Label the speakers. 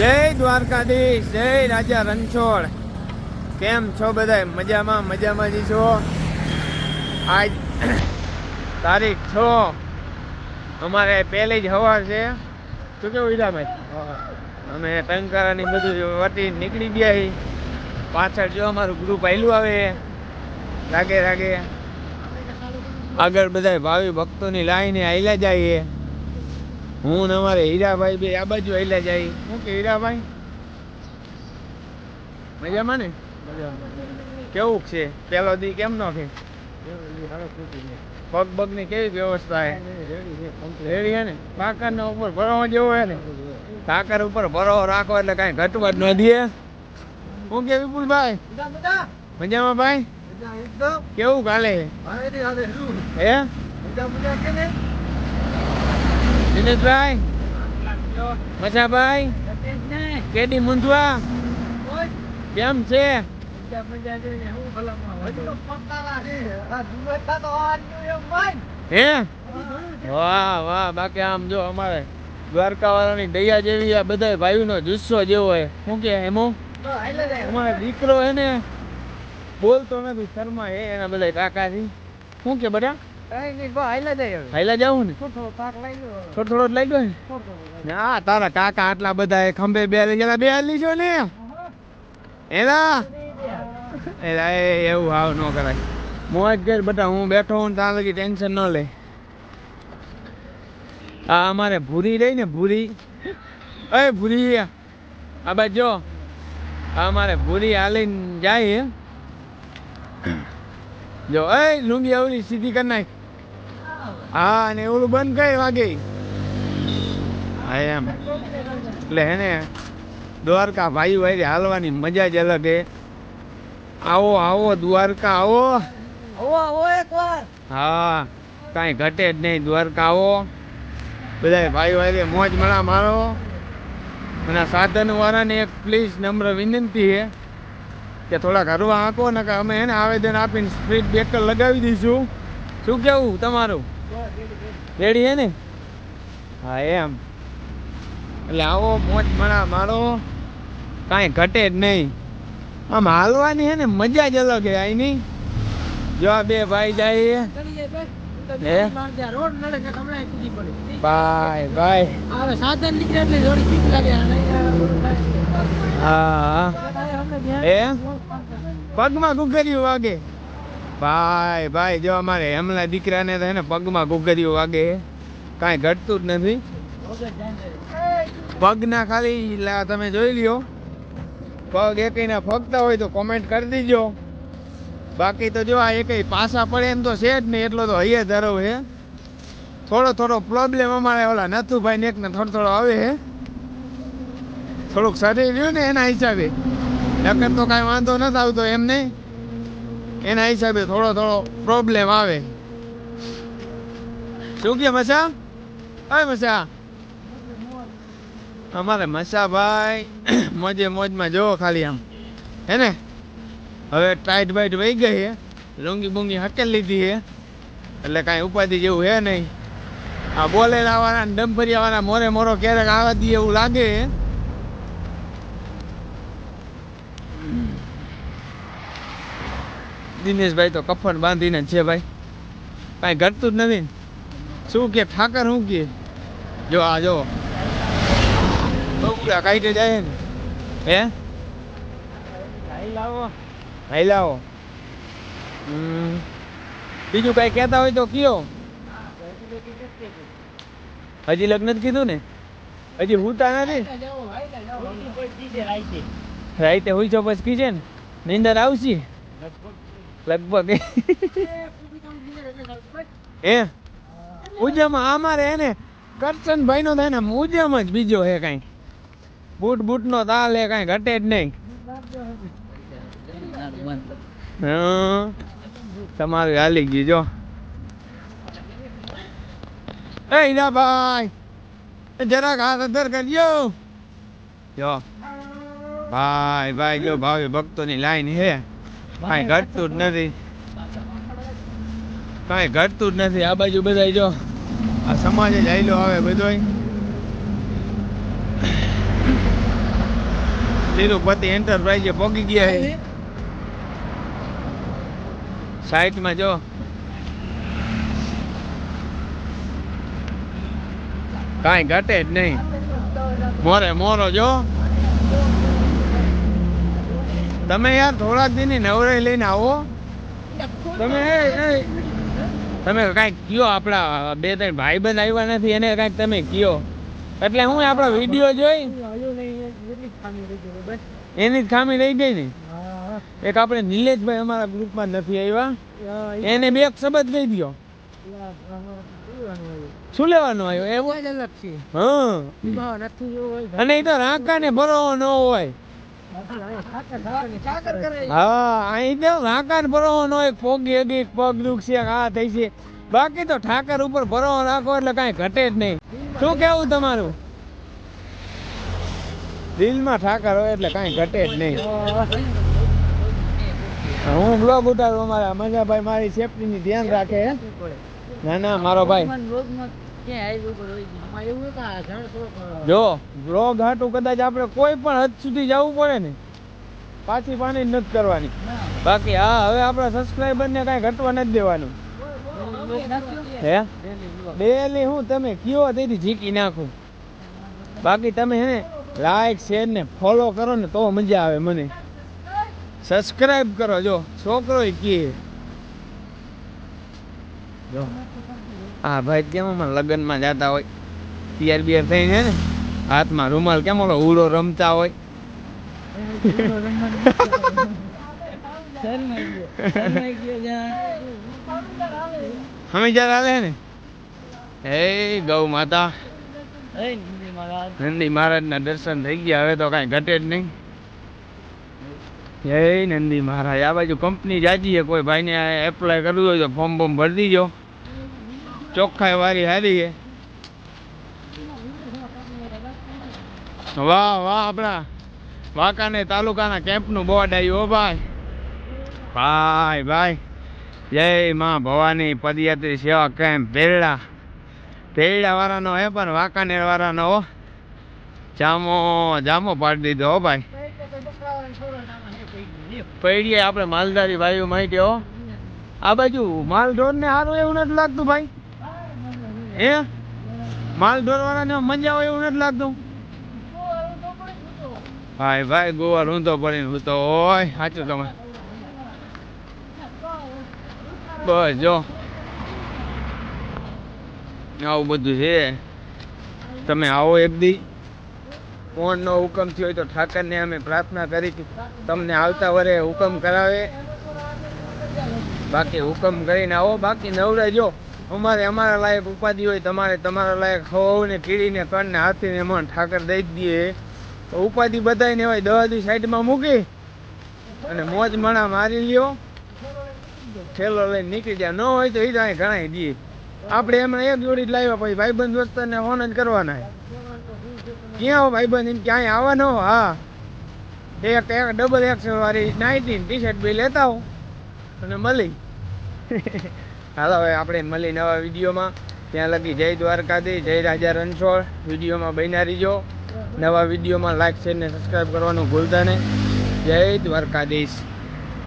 Speaker 1: જય દ્વારકાધીશ, જય રાજા રણછોડ. કેમ છો બધા મજામાં મજામાં જી છો? આજ તારીખ છો. અમારે પહેલી જ હવા છે. શું કેવું ઈરાભાઈ અમે ટંકારાની બધું વટી નીકળી ગયા પાછળ જો અમારું ગ્રુપ આવેલું આવે. રાગે રાગે. આગળ બધા ભાવિ ભક્તોની લાઈને આવેલા જઈએ. હું અમારે હીરાભાઈ બે આ બાજુ આયલા જાય. હું કે હીરાભાઈ? મજામાં ને? કેવું છે? પેલો દી કેમ નો કે પગ પગની કેવી વ્યવસ્થા હે રેડી હે ને? કાકર ને ઉપર ભરવા જેવો હે ને? કાકર ઉપર ભરો રાખો એટલે કાંઈ ઘટવા જ ન દે. હું કે વિપુલભાઈ? મજામાં ભાઈ? કેવું કાલે? હે? દિનેશભાઈ? મજાભાઈ? કેડી મુંજવા કેમ છે? હે વાહ વાહ બાકી આમ જો અમારે દ્વારકા વાળાની દયા જેવી આ બધા ભાઈઓનો જુસ્સો જેવો હોય શું કે એમો અમારે દીકરો હે ને બોલતો નથી શર્મા હે એના બધા કાકાથી. શું કે બધા હાઈલા જાવું ને? થોડો થોડો જ લાગ્યો ને? હા તારા કાકા આટલા બધા ખંભે બે લઈ ગયા બે લીજો ને? એલા? એલા એ એવું હાવ ન કરાય. મોજ ઘેર બધા હું બેઠો હું ત્યાં લગી ટેન્શન ન લે. આ અમારે ભૂરી રહી ને ભૂરી. અરે ભૂરી આ બાજુ જો. અમારે ભૂરી હાલીને જાય જો એ લુંગી આવડી સીધી કરી નાખ. હા અને એવું બંધ કઈ વાગે? હા એમ. એટલે હે ને દ્વારકા ભાઈ ભાઈ હાલવાની મજા જ અલગ હે. આવો આવો દ્વારકા આવો. આવો આવો એકવાર. હા કાંઈ ઘટે જ નહીં દ્વારકા આવો. બધા ભાઈ ભાઈ મોજ મળા મારો અને સાધન વાળાને એક પ્લીઝ નમ્ર વિનંતી છે કે થોડાક ઘરવા આંકો ને કે અમે એને આવેદન આપીને સ્પીડ બ્રેકર લગાવી દઈશું. શું કેવું તમારું? રેડી હે ને? હા, એમ. એટલે આવો મોજ મળા મારો કાંઈ ઘટે જ નહીં. આમ હાલવાની હે ને, મજા જ અલગ હે અહીંની જો આ બે ભાઈ જાય બાય બાય
Speaker 2: સાધન નીકળે એટલે થોડી બીક લાગે
Speaker 1: પગમાં ગુગરિયું વાગે. ભાઈ ભાઈ, જો અમારે હમણાં દીકરાને તો એને પગમાં ગુગરિયું વાગે કાંઈ ઘટતું જ નથી. પગના ખાલી તમે જોઈ લ્યો. પગ એકઈના ફગતા હોય તો કોમેન્ટ કરી દીજો. બાકી તો જો આ એકઈ પાસા પડે એમ તો છે જ નહીં એટલો તો હૈયે ધરવ હે થોડો થોડો પ્રોબ્લેમ અમારે ઓલા નથુભાઈ ને એકને થોડો થોડો આવે હે થોડુંક શરીર રહ્યું ને એના હિસાબે. નકર તો કાંઈ વાંધો નથી આવતો એમ નહીં. એના હિસાબે થોડો થોડો પ્રોબ્લેમ આવે. શું કે મસા? હા મસા. અમારે મસાભાઈ મોજે મોજમાં જોવો ખાલી આમ. હે ને? હવે ટાઈટ બાઈટ વહી ગઈ હે. લૂંગી બૂંગી હકેલ લીધી હે. એટલે કાંઈ ઉપાધિ જેવું હે નહીં. આ બોલેલા આવવાના ને આવવાના મોરે મોરો ક્યારેક આવવા દઈએ એવું લાગે દિનેશભાઈ તો કફન બાંધીને છે ભાઈ. કાંઈ ઘટતું જ નથી. શું કે, ઠાકર શું કે? જો આ જો. બહુડા કાઢી જાય ને. હે? લાવો. હાઈ લાવો. બીજું કાંઈ કહેતા હોય તો કયો. હજી લગ્ન જ કીધું ને? હજી હુતા નથી? રાઈતે હોય છો પછી કીધે ને? નીંદર આવશે? લગભગ. એ ઉજામાં અમારે એને કરશનભાઈ નો થાય ને ઉજમ જ બીજો હે કઈ. બૂટ બૂટ નો તાલ હે કઈ ઘટે જ નહીં. તમારું હાલી ગયું જો. એ ના ભાઈ જરાક હાથ અધર કરજો. જો. ભાઈ ભાઈ જો ભક્તો ભક્તોની લાઈન હે કાંઈ ઘટતું જ નથી. કાંઈ ઘટતું જ નથી. આ બાજુ બધા જો. આ સમાજ જ આયલો આવે બધોય. તિરુપતિ એન્ટરપ્રાઇઝે પહોંચી ગયા સાઈડમાં જો. કાંઈ ઘટે જ નહીં. મોરે મોરો જો. તમે યાર થોડા દિન નવરાઈ લઈને આવો. તમે તમે કાંઈક કયો આપણા બે ત્રણ ભાઈ બંધ આવ્યા નથી એને કાંઈક તમે કયો. એટલે હું આપણા વીડિયો જોઈ? એની જ ખામી રહી ગઈ ને? એક આપણે નિલેશભાઈ અમારા ગ્રુપમાં નથી આવ્યા. એને બે એક શબ્દ કહી દો શું લેવાનું આવ્યો? એવો
Speaker 2: જ અલગ છે
Speaker 1: હા અને એ તો રાંકાને ભરવો ન હોય. હા બાકી તો ઠાકર ઉપર ભરવો નાખો એટલે કાંઈ ઘટે જ નહીં. શું કેવું તમારું? દિલમાં ઠાકર હોય એટલે કાંઈ ઘટે જ નહીં. હું બ્લોગ ઉતારું અમારા મજાભાઈ, મારી સેફટીની ધ્યાન રાખે ના ના, મારો ભાઈ. જો બ્લોગ હાટું કદાચ આપણે કોઈ પણ હદ સુધી જવું પડે ને પાછી પાણી જ નથી કરવાની. બાકી હા હવે આપણા સબસ્ક્રાઈબરને કાંઈ ઘટવા નથી દેવાનું. હે? ડેલી હું તમે કયો તેથી ઝીકી નાખું? બાકી તમે હે ને લાઈક શેર ને ફોલો કરો ને તો મજા આવે મને. સબસ્ક્રાઈબ કરો જો છોકરો કી જો. હા ભાઈ કેમ અમારા લગ્નમાં જતા હોય? પિયર બિયર થઈને ને, હાથમાં રૂમાલ કેમ ઓલો ઉડો રમતા હોય? જ્યારે આવે ને? હે, ગૌ માતા. નંદી મહારાજના દર્શન થઈ ગયા, હવે તો કાંઈ ઘટે જ નહીં. જય નંદી મહારાજ, આ બાજુ કંપની જાજી છે, કોઈ ભાઈને એપ્લાય કરવું હોય તો ફોર્મ બોર્મ ભરી દીજો. ચોખ્ખાઈ વારી હારી છે. વાહ વાહ આપણા વાંકાને તાલુકાના કેમ્પનું બોર્ડ આવ્યું હો ભાઈ. ભાઈ ભાઈ. જય માં ભવાની પદયાત્રી સેવા કેમ્પ, ભેરડા. ભેરડા વાળાનો હે પણ વાંકાનેર વાળાનો હો. જામો જામો પાડી દીધો હો ભાઈ. પૈડીએ આપણે માલધારી ભાઈઓ માહિતી હો. આ બાજુ માલ ઢોરને સારું એવું નથી લાગતું ભાઈ. એ માલ ઢોર વાળાને મજા આવે એવું નથી લાગતું? ભાઈ ભાઈ, ગોવા ઊંધો પડીને હું તો હોય. સાચું તમે. બસ, જો. આવું બધું છે. તમે આવો એક દી. કોણનો હુકમ થયો હોય તો ઠાકરને અમે પ્રાર્થના કરી તમને આવતા વરે હુકમ કરાવે. બાકી હુકમ કરીને આવો, બાકી નવરા જો. અમારે અમારા લાયક ઉપાધિ હોય, તમારે તમારા લાયક ખવાને કીડીને કણને હાથીને મન ઠાકર દઈ દઈએ. તો ઉપાધિ બધાયને હોય દવાદી સાઈડમાં મૂકી અને મોજ મણા મારી લ્યો. ઠેલો લઈને નીકળી જાય. ન હોય તો એ તો અહીં ઘણા દઈએ આપણે એમણે એક જોડી જ લાવ્યા, પછી ભાઈબંધ દોસ્તને ફોન જ કરવાના. ક્યાં હો ભાઈબંધ? એમ ક્યાંય આવવાનો હો? એક એક ડબલ એક્સેલ વાળી નાઇટી ટી શર્ટ બી લેતા હો અને મળી હાલો, હવે આપણે મળી નવા વિડીયોમાં. ત્યાં લગી જય દ્વારકાધી જય રાજા રણછોડ. વિડીયોમાં બન્યા રહીજો. નવા વિડીયોમાં લાઈક શેર ને સબસ્ક્રાઈબ કરવાનું ભૂલતા નહીં. જય દ્વારકાધીશ.